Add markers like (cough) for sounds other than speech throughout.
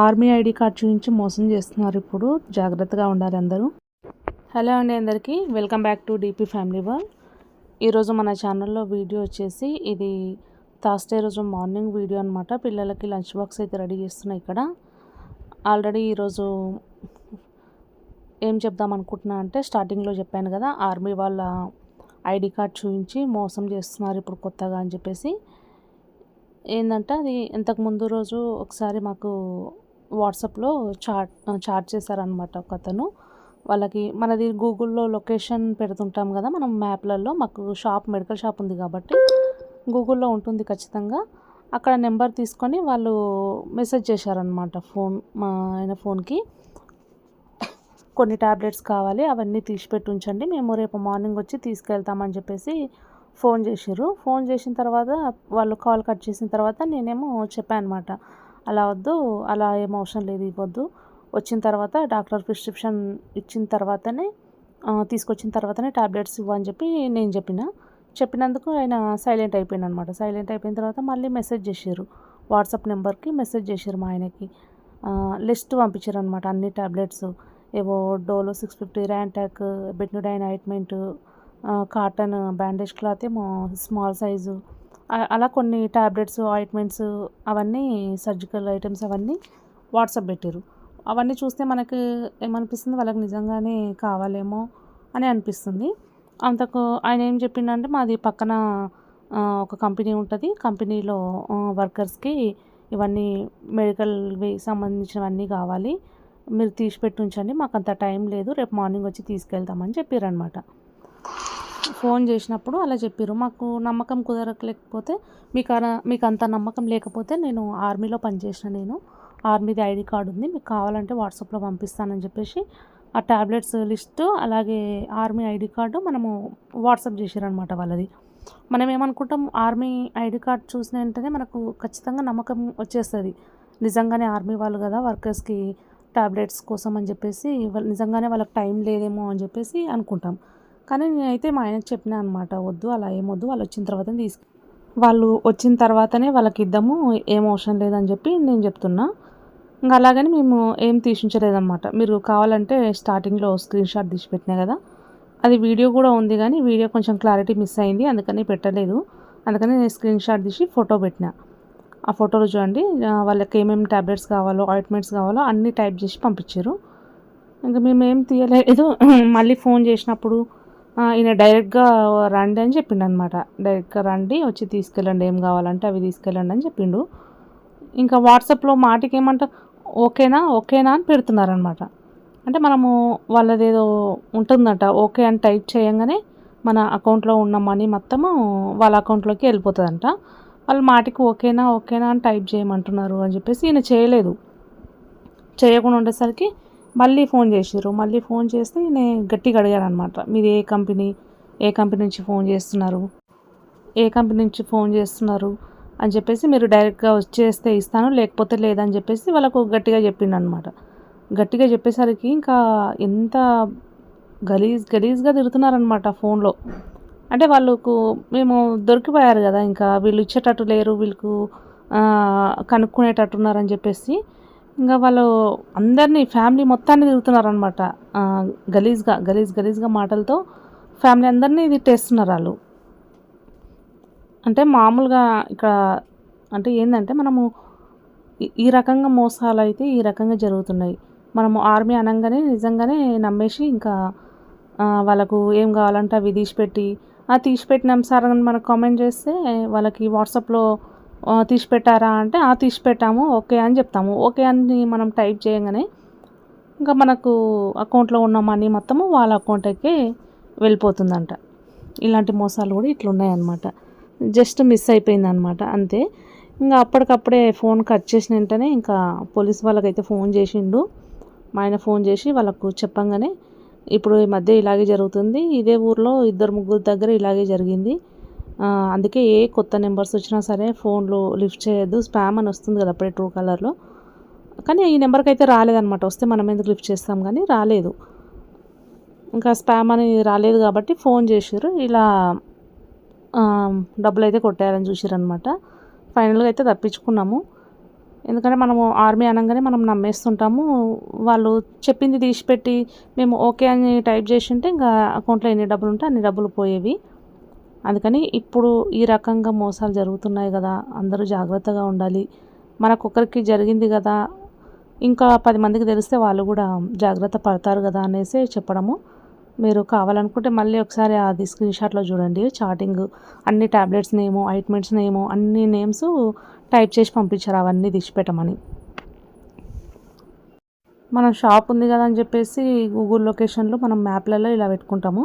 Army ID card చూపించి మోసం చేస్తున్నారు ఇప్పుడు. జాగ్రత్తగా ఉండాలి అందరూ. హలో అండి అందరికీ. Welcome back to DP family వర్ ఈరోజు మన ఛానల్లో వీడియో వచ్చేసి ఇది థర్స్డే రోజు మార్నింగ్ వీడియో అనమాట పిల్లలకి లంచ్ బాక్స్ అయితే రెడీ చేస్తున్నా ఇక్కడ. ఆల్రెడీ ఈరోజు ఏం చెప్దాం అనుకుంటున్నా అంటే స్టార్టింగ్లో చెప్పాను కదా ఆర్మీ వాళ్ళ ఐడి కార్డ్ చూపించి మోసం చేస్తున్నారు ఇప్పుడు కొత్తగా అని చెప్పేసి. ఏంటంటే అది ఇంతకు ముందు రోజు ఒకసారి మాకు వాట్సాప్లో చాట్ చాట్ చేశారనమాట ఒక అతను. వాళ్ళకి మనది గూగుల్లో లొకేషన్ పెడుతుంటాం కదా మనం మ్యాప్లలో మాకు షాప్ మెడికల్ షాప్ ఉంది కాబట్టి గూగుల్లో ఉంటుంది ఖచ్చితంగా. అక్కడ నెంబర్ తీసుకొని వాళ్ళు మెసేజ్ చేశారనమాట ఫోన్ మా ఆయన ఫోన్కి. కొన్ని ట్యాబ్లెట్స్ కావాలి అవన్నీ తీసి పెట్టి ఉంచండి మేము రేపు మార్నింగ్ వచ్చి తీసుకెళ్తామని చెప్పేసి ఫోన్ చేశారు ఫోన్ చేసిన తర్వాత వాళ్ళు కాల్ కట్ చేసిన తర్వాత నేనేమో చెప్పాను అనమాట అలా వద్దు అలా ఏం అవసరం లేదు ఇవ్వద్దు. వచ్చిన తర్వాత డాక్టర్ ప్రిస్క్రిప్షన్ ఇచ్చిన తర్వాతనే తీసుకొచ్చిన తర్వాతనే ట్యాబ్లెట్స్ ఇవ్వని చెప్పి నేను చెప్పిన. చెప్పినందుకు ఆయన సైలెంట్ అయిపోయింది అనమాట సైలెంట్ అయిపోయిన తర్వాత మళ్ళీ మెసేజ్ చేశారు వాట్సాప్ నెంబర్కి మెసేజ్ చేశారు మా ఆయనకి. లిస్ట్ పంపించారు అనమాట అన్ని ట్యాబ్లెట్స్ ఏవో Dolo six fifty Rantac Betnodine ointment cotton bandage cloth ఏమో స్మాల్ సైజు అలా కొన్ని ట్యాబ్లెట్స్ ఆయింట్మెంట్స్ అవన్నీ సర్జికల్ ఐటమ్స్ అవన్నీ వాట్సాప్ పెట్టారు అవన్నీ చూస్తే మనకి ఏమనిపిస్తుంది? వాళ్ళకి నిజంగానే కావాలేమో అని అనిపిస్తుంది. అంతకు ఆయన ఏం చెప్పిండంటే మాది పక్కన ఒక కంపెనీ ఉంటుంది. కంపెనీలో వర్కర్స్కి ఇవన్నీ మెడికల్వి సంబంధించినవన్నీ కావాలి. మీరు తీసి పెట్టి ఉంచండి. మాకు అంత టైం లేదు. రేపు మార్నింగ్ వచ్చి తీసుకెళ్తామని చెప్పారనమాట ఫోన్ చేసినప్పుడు అలా చెప్పారు మాకు నమ్మకం కుదరకలేకపోతే మీకు మీకు అంత నమ్మకం లేకపోతే నేను ఆర్మీలో పనిచేసిన నేను. ఆర్మీది ఐడి కార్డు ఉంది. మీకు కావాలంటే వాట్సాప్లో పంపిస్తానని చెప్పేసి ఆ ట్యాబ్లెట్స్ లిస్టు అలాగే ఆర్మీ ఐడి కార్డు మనము వాట్సాప్ చేసారనమాట వాళ్ళది. మనం ఏమనుకుంటాం? ఆర్మీ ఐడి కార్డ్ చూసిన వెంటనే మనకు ఖచ్చితంగా నమ్మకం వచ్చేస్తుంది. నిజంగానే ఆర్మీ వాళ్ళు కదా వర్కర్స్కి ట్యాబ్లెట్స్ కోసం అని చెప్పేసి నిజంగానే వాళ్ళకి టైం లేదేమో అని చెప్పేసి అనుకుంటాం. కానీ నేనైతే మా ఆయనకు చెప్పినా అనమాట వద్దు అలా ఏమొద్దు వాళ్ళు వచ్చిన తర్వాత తీసుకు వాళ్ళు వచ్చిన తర్వాతనే వాళ్ళకి ఇద్దాము ఏం అవసరం లేదని చెప్పి నేను చెప్తున్నా. ఇంకా అలాగని మేము ఏం తీసించలేదన్నమాట. మీరు కావాలంటే స్టార్టింగ్లో స్క్రీన్ షాట్ తీసి పెట్టినా కదా అది వీడియో కూడా ఉంది కానీ వీడియో కొంచెం క్లారిటీ మిస్ అయింది అందుకని పెట్టలేదు. అందుకని నేను స్క్రీన్ షాట్ తీసి ఫోటో పెట్టిన. ఆ ఫోటోలో చూడండి వాళ్ళకి ఏమేమి ట్యాబ్లెట్స్ కావాలో ఆయింట్మెంట్స్ కావాలో అన్నీ టైప్ చేసి పంపించారు. ఇంకా మేము ఏం తీయలేదు. (clears throat) మళ్ళీ ఫోన్ చేసినప్పుడు ఈయన డైరెక్ట్గా రండి అని చెప్పిండు అనమాట డైరెక్ట్గా రండి వచ్చి తీసుకెళ్ళండి ఏం కావాలంటే అవి తీసుకెళ్ళండి అని చెప్పిండు. ఇంకా వాట్సాప్లో మాటికి ఏమంటారు ఓకేనా ఓకేనా అని పెడుతున్నారనమాట అంటే మనము వాళ్ళది ఏదో ఉంటుందట ఓకే అని టైప్ చేయంగానే మన అకౌంట్లో ఉన్న మనీ మొత్తము వాళ్ళ అకౌంట్లోకి వెళ్ళిపోతుందంట. వాళ్ళు మాటికి ఓకేనా ఓకేనా అని టైప్ చేయమంటున్నారు అని చెప్పేసి ఈయన చేయలేదు. చేయకుండా ఉండేసరికి మళ్ళీ ఫోన్ చేసారు మళ్ళీ ఫోన్ చేస్తే నేను గట్టిగా అడిగాను అనమాట మీరు ఏ కంపెనీ ఏ కంపెనీ నుంచి ఫోన్ చేస్తున్నారు? ఏ కంపెనీ నుంచి ఫోన్ చేస్తున్నారు? అని చెప్పేసి మీరు డైరెక్ట్గా వచ్చేస్తే ఇస్తాను లేకపోతే లేదని చెప్పేసి వాళ్ళకు గట్టిగా చెప్పిండు అనమాట గట్టిగా చెప్పేసరికి ఇంకా ఎంత గలీజ్ గలీజ్గా తిరుగుతున్నారనమాట ఫోన్లో. అంటే వాళ్ళకు మేము దొరికిపోయారు కదా ఇంకా వీళ్ళు ఇచ్చేటట్టు లేరు వీళ్ళకు కనుక్కునేటట్టున్నారని చెప్పేసి ఇంకా వాళ్ళు అందరినీ ఫ్యామిలీ మొత్తాన్ని తిరుగుతున్నారనమాట గలీజ్గా గలీజ్ గలీజ్గా మాటలతో ఫ్యామిలీ అందరినీ తిట్టేస్తున్నారు వాళ్ళు. అంటే మామూలుగా ఇక్కడ అంటే ఏంటంటే మనము ఈ రకంగా మోసాలు అయితే ఈ రకంగా జరుగుతున్నాయి. మనము ఆర్మీ అనగానే నిజంగానే నమ్మేసి ఇంకా వాళ్ళకు ఏం కావాలంటే అవి తీసిపెట్టి ఆ తీసిపెట్టినాం సార్ అని మనకు కామెంట్ చేస్తే వాళ్ళకి వాట్సాప్లో తీసి పెట్టారా అంటే ఆ తీసి పెట్టాము ఓకే అని చెప్తాము. ఓకే అని మనం టైప్ చేయగానే ఇంకా మనకు అకౌంట్లో ఉన్న మనీ మొత్తము వాళ్ళ అకౌంట్కి వెళ్ళిపోతుందంట. ఇలాంటి మోసాలు కూడా ఇట్లున్నాయన్నమాట జస్ట్ మిస్ అయిపోయింది అనమాట అంతే. ఇంకా అప్పటికప్పుడే ఫోన్ కట్ చేసిన వెంటనే ఇంకా పోలీస్ వాళ్ళకైతే ఫోన్ చేసిండు. మా ఆయన ఫోన్ చేసి వాళ్ళకు చెప్పంగానే ఇప్పుడు ఈ మధ్య ఇలాగే జరుగుతుంది. ఇదే ఊర్లో ఇద్దరు ముగ్గురు దగ్గర ఇలాగే జరిగింది. అందుకే ఏ కొత్త నెంబర్స్ వచ్చినా సరే ఫోన్లో లిఫ్ట్ చేయొద్దు. స్పామ్ అని వస్తుంది కదా అప్పుడే ట్రూ కలర్లో. కానీ ఈ నెంబర్కి అయితే రాలేదనమాట వస్తే మనం ఎందుకు లిఫ్ట్ చేస్తాం కానీ రాలేదు. ఇంకా స్పామ్ అని రాలేదు కాబట్టి ఫోన్ చేసారు ఇలా డబ్బులు అయితే కొట్టేయాలని చూసారనమాట ఫైనల్గా అయితే తప్పించుకున్నాము. ఎందుకంటే మనము ఆర్మీ అనగానే మనం నమ్మేస్తుంటాము. వాళ్ళు చెప్పింది తీసిపెట్టి మేము ఓకే అని టైప్ చేసి ఉంటే ఇంకా అకౌంట్లో ఎన్ని డబ్బులు ఉంటే అన్ని డబ్బులు పోయేవి. అందుకని ఇప్పుడు ఈ రకంగా మోసాలు జరుగుతున్నాయి కదా అందరూ జాగ్రత్తగా ఉండాలి. మనకొకరికి జరిగింది కదా ఇంకా పది మందికి తెలిస్తే వాళ్ళు కూడా జాగ్రత్త పడతారు కదా అనేసి చెప్పడము. మీరు కావాలనుకుంటే మళ్ళీ ఒకసారి అది స్క్రీన్ షాట్లో చూడండి చాటింగ్ అన్ని ట్యాబ్లెట్స్ నేము ఐట్మెంట్స్ నేము అన్ని నేమ్స్ టైప్ చేసి పంపించారు అవన్నీ తీసిపెట్టమని. మన షాప్ ఉంది కదా అని చెప్పేసి గూగుల్ లొకేషన్లో మనం మ్యాప్లలో ఇలా పెట్టుకుంటాము.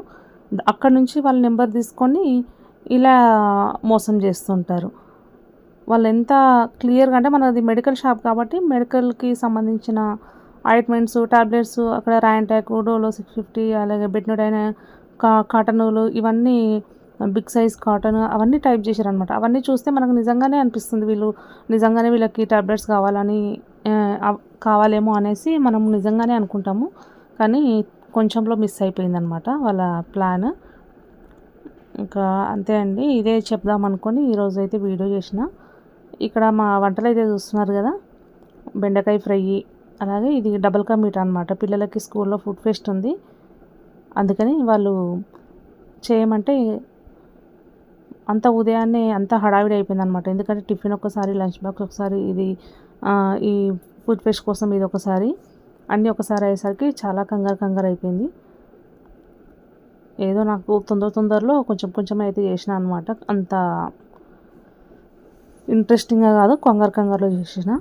అక్కడ నుంచి వాళ్ళ నెంబర్ తీసుకొని ఇలా మోసం చేస్తుంటారు. వాళ్ళు ఎంత క్లియర్గా అంటే మనది మెడికల్ షాప్ కాబట్టి మెడికల్కి సంబంధించిన ఆయింట్మెంట్స్ ట్యాబ్లెట్స్ అక్కడ ర్యాంటాక్ డోలో సిక్స్ ఫిఫ్టీ అలాగే బెట్నోడైన్ కా కాటనులు ఇవన్నీ బిగ్ సైజ్ కాటన్ అవన్నీ టైప్ చేశారనమాట అవన్నీ చూస్తే మనకు నిజంగానే అనిపిస్తుంది వీళ్ళు నిజంగానే వీళ్ళకి ట్యాబ్లెట్స్ కావాలని కావాలేమో అనేసి మనం నిజంగానే అనుకుంటాము. కానీ కొంచెంలో మిస్ అయిపోయిందనమాట వాళ్ళ ప్లాన్ ఇంకా అంతే అండి ఇదే చెప్దాం అనుకొని ఈరోజు అయితే వీడియో చేసిన. ఇక్కడ మా వంటలు అయితే చూస్తున్నారు కదా బెండకాయ ఫ్రై అలాగే ఇది డబల్ కా మీట్ అనమాట పిల్లలకి స్కూల్లో ఫుడ్ ఫెస్ట్ ఉంది. అందుకని వాళ్ళు చేయమంటే అంత ఉదయాన్నే అంత హడావిడి అయిపోయింది అనమాట ఎందుకంటే టిఫిన్ ఒకసారి లంచ్ బాక్స్ ఒకసారి ఇది ఈ ఫుడ్ ఫెస్ట్ కోసం ఇది ఒకసారి. అన్నీ ఒకసారి అయ్యేసరికి చాలా కంగారు కంగారు అయిపోయింది. ఏదో నాకు తొందర తొందరలో కొంచెం కొంచెం అయితే చేసిన అనమాట అంత ఇంట్రెస్టింగ్గా కాదు కంగారు కంగారులో చేసిన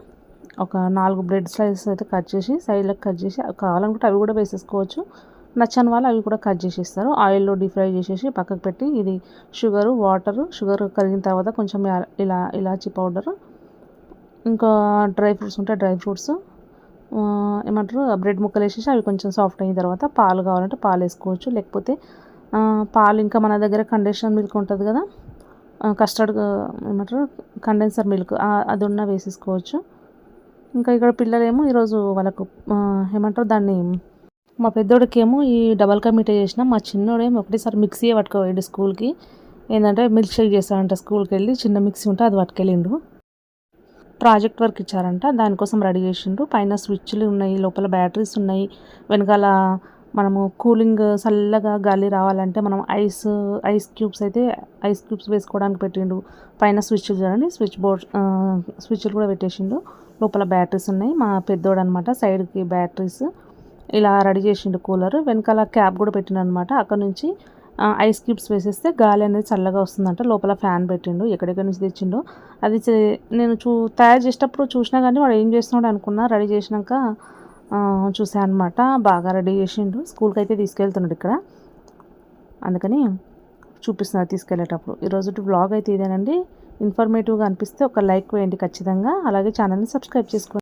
ఒక నాలుగు బ్రెడ్ స్లైసెస్ అయితే కట్ చేసి సైడ్లకు కట్ చేసి కావాలనుకుంటే అవి కూడా వేసేసుకోవచ్చు. నచ్చని వాళ్ళు అవి కూడా కట్ చేసి ఇస్తారు ఆయిల్లో డీప్ ఫ్రై చేసేసి పక్కకు పెట్టి ఇది షుగరు వాటరు షుగర్ కరిగిన తర్వాత కొంచెం ఇలా ఇలాచీ పౌడరు ఇంకా డ్రై ఫ్రూట్స్ ఉంటే డ్రై ఫ్రూట్స్. ఏమంటారు బ్రెడ్ ముక్కలు వేసేసి అవి కొంచెం సాఫ్ట్ అయిన తర్వాత పాలు కావాలంటే పాలు వేసుకోవచ్చు. లేకపోతే పాలు ఇంకా మన దగ్గర కండిషన్ మిల్క్ ఉంటుంది కదా కస్టర్డ్ ఏమంటారు కండెన్సర్ మిల్క్ అది ఉన్న వేసేసుకోవచ్చు. ఇంకా ఇక్కడ పిల్లలేమో ఈరోజు వాళ్ళకు ఏమంటారు దాన్ని మా పెద్దోడికేమో ఈ డబల్ కా మీఠా చేసిన. మా చిన్నోడేమో ఒకటేసారి మిక్సీ పట్టుకోపోయాడు స్కూల్కి ఏంటంటే మిల్క్ షేక్ చేస్తాడంట స్కూల్కి వెళ్ళి చిన్న మిక్సీ ఉంటే అది పట్టుకెళ్ళిండు. ప్రాజెక్ట్ వర్క్ ఇచ్చారంట. దానికోసం రెడీ చేసిండ్రు. పైన స్విచ్లు ఉన్నాయి లోపల బ్యాటరీస్ ఉన్నాయి. వెనకాల మనము కూలింగ్ చల్లగా గాలి రావాలంటే మనం ఐస్ ఐస్ క్యూబ్స్ అయితే ఐస్ క్యూబ్స్ వేసుకోవడానికి పెట్టిండు పైన స్విచ్లు చూడండి. స్విచ్ బోర్డ్ స్విచ్లు కూడా పెట్టేసిండు లోపల బ్యాటరీస్ ఉన్నాయి. మా పెద్దోడు అనమాట సైడ్కి బ్యాటరీస్. ఇలా రెడీ చేసిండు కూలర్. వెనకాల క్యాప్ కూడా పెట్టిండు అనమాట అక్కడ నుంచి ఐస్ క్యూబ్స్ వేసేస్తే గాలి అనేది చల్లగా వస్తుందంట. లోపల ఫ్యాన్ పెట్టిండు ఎక్కడెక్కడి నుంచి తెచ్చిండో. అది నేను చూ తయారు చేసేటప్పుడు చూసినా కానీ వాడు ఏం చేస్తున్నాడు అనుకున్నా రెడీ చేసినాక చూసా అనమాట బాగా రెడీ చేసిండు. స్కూల్కి అయితే తీసుకెళ్తున్నాడు ఇక్కడ. అందుకని చూపిస్తున్నారు తీసుకెళ్ళేటప్పుడు. ఈరోజు బ్లాగ్ అయితే ఇదేనండి. ఇన్ఫర్మేటివ్గా అనిపిస్తే ఒక లైక్ వేయండి ఖచ్చితంగా. అలాగే ఛానల్ని సబ్స్క్రైబ్ చేసుకోండి.